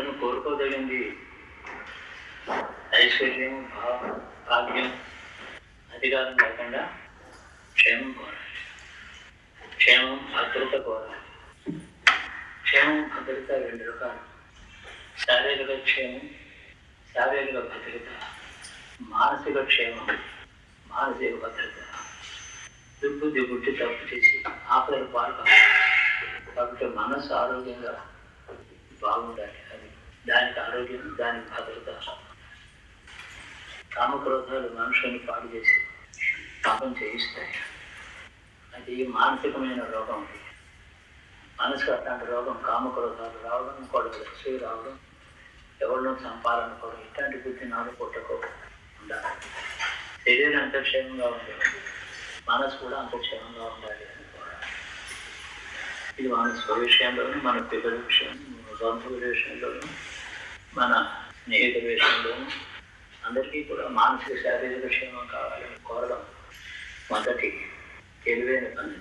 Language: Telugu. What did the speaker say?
అతను కోరుకోదగింది. ఐశ్వర్యం భావం భాగ్యం అధికారం లేకుండా క్షేమం కోరాలి. క్షేమం భద్రత కోరాలి. క్షేమం భద్రత రెండు రకాలు. శారీరక క్షేమం శారీరక భద్రత. మానసిక క్షేమం మానసిక భద్రత. దుర్బుద్ధి గుడ్డి తప్పు చేసి ఆకలి పాలు కాబట్టి మనసు ఆరోగ్యంగా బాగుండాలి. దానికి ఆరోగ్యం దానికి భద్రత. కామక్రోధాలు మనుషుని పాడు చేసి పాపం చేయిస్తాయి. అది మానసికమైన రోగం. మనసుకు అట్లాంటి రోగం కామక్రోధాలు రావడం కొడుకు లక్ష్మి రావడం ఎవరినో చంపాలనుకోవడం ఇట్లాంటి బుద్ధి నాలుగు పుట్టకో ఉండాలి. శరీరం అంత క్షేమంగా ఉండాలి. మనసు కూడా అంత క్షేమంగా ఉండాలి అని ఇది మన స్వ విషయంలోనూ మన పిల్లల విషయం బంధువుల విషయంలోనూ మన స్నేహితుల విషయంలోనూ అందరికీ కూడా మానసిక శారీరక క్షేమం కావాలని కోరడం మొదటి తెలివైన పని